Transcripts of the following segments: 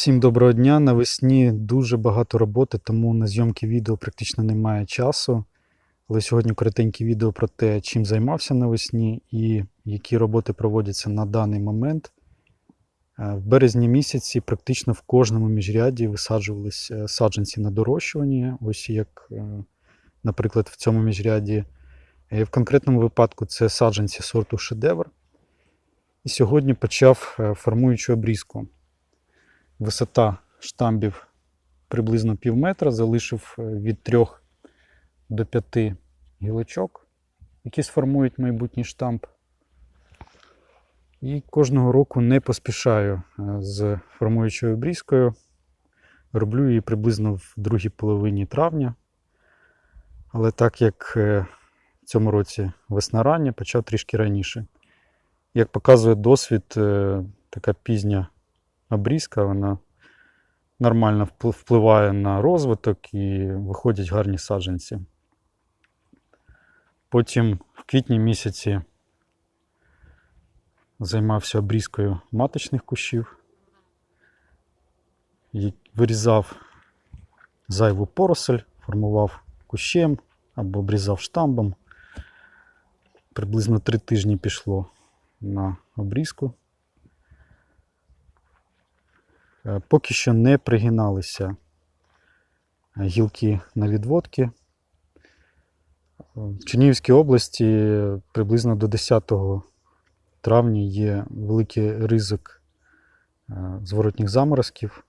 Всім доброго дня. Навесні дуже багато роботи, тому на зйомки відео практично немає часу. Але сьогодні коротеньке відео про те, чим займався навесні і які роботи проводяться на даний момент. Е, В березні місяці практично в кожному міжряді висаджувались е, саджанці на дорощуванні. Ось як, е, наприклад, в цьому міжряді. В конкретному випадку це саджанці сорту шедевр. І сьогодні почав формуючу обрізку. Висота штамбів приблизно пів метра, залишив е, від 3 до 5 гілочок, які сформують майбутній штамп. І кожного року не поспішаю е, з формуючою обрізкою. Роблю її приблизно в другій половині травня. Але так як е, в цьому році весна рання, почав трішки раніше. Як показує досвід, е, така пізня обрізка, вона нормально впливає на розвиток і виходять гарні саджанці. Потім в квітні місяці займався обрізкою маточних кущів, вирізав зайву поросель, формував кущем або обрізав штамбом. Приблизно три тижні пішло на обрізку. Поки що не пригиналися е, гілки на відводки. Е, В Чернігівській області приблизно до 10 травня є великий ризик е, зворотніх заморозків.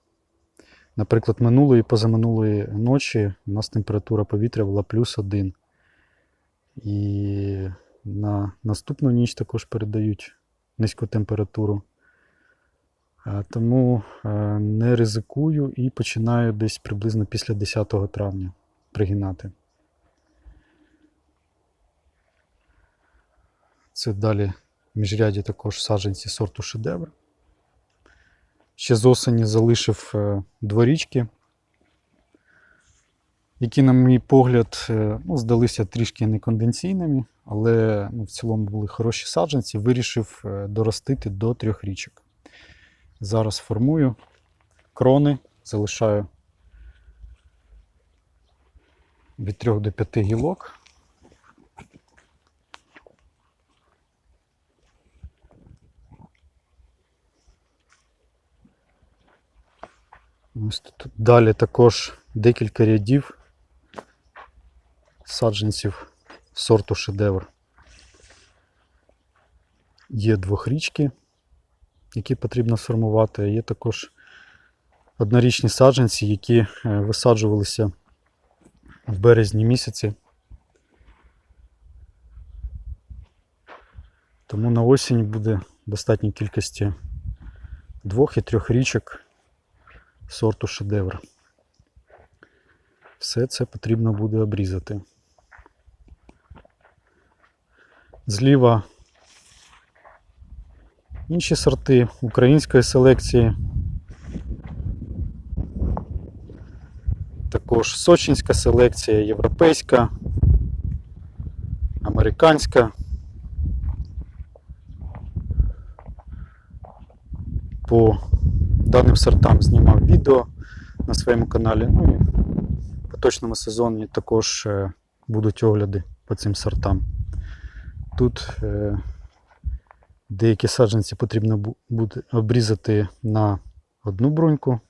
Наприклад, минулої і позаминулої ночі у нас температура повітря була плюс 1. І на наступну ніч також передають низьку температуру. Тому е, не ризикую і починаю десь приблизно після 10 травня пригинати. Це далі в міжряді також саджанці сорту шедевр. Ще з осені залишив е, дворічки, які, на мій погляд, е, ну, здалися трішки неконденційними, але ну, в цілому були хороші саджанці. Вирішив доростити до трьох річок. Зараз формую крони, залишаю від 3 до 5 гілок. Ось тут далі також декілька рядів саджанців сорту шедевр. Є двохрічки, які потрібно сформувати, є також однорічні саджанці, які е, висаджувалися в березні місяці. Тому на осінь буде достатньої кількості двох і трьох річок сорту шедевр. Все це потрібно буде обрізати. Зліва інші сорти української селекції. Також сочинська селекція, європейська, американська. По даним сортам знімав відео на своєму каналі. Ну і в поточному сезоні також е, будуть огляди по цим сортам. Тут е, деякі саджанці потрібно буде обрізати на одну бруньку,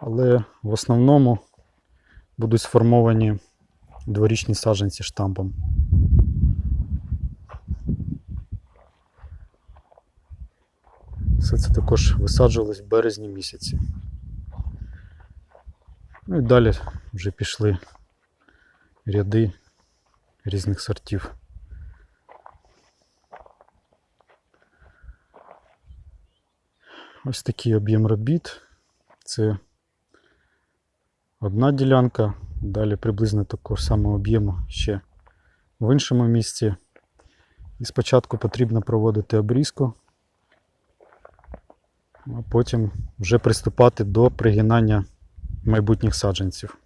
але в основному будуть сформовані дворічні саджанці штампом. Все це також висаджувалось в березні місяці. Ну і далі вже пішли ряди різних сортів. Ось такий об'єм робіт. Це одна ділянка, далі приблизно такого самого об'єму ще в іншому місці. І спочатку потрібно проводити обрізку, а потім вже приступати до пригинання майбутніх саджанців.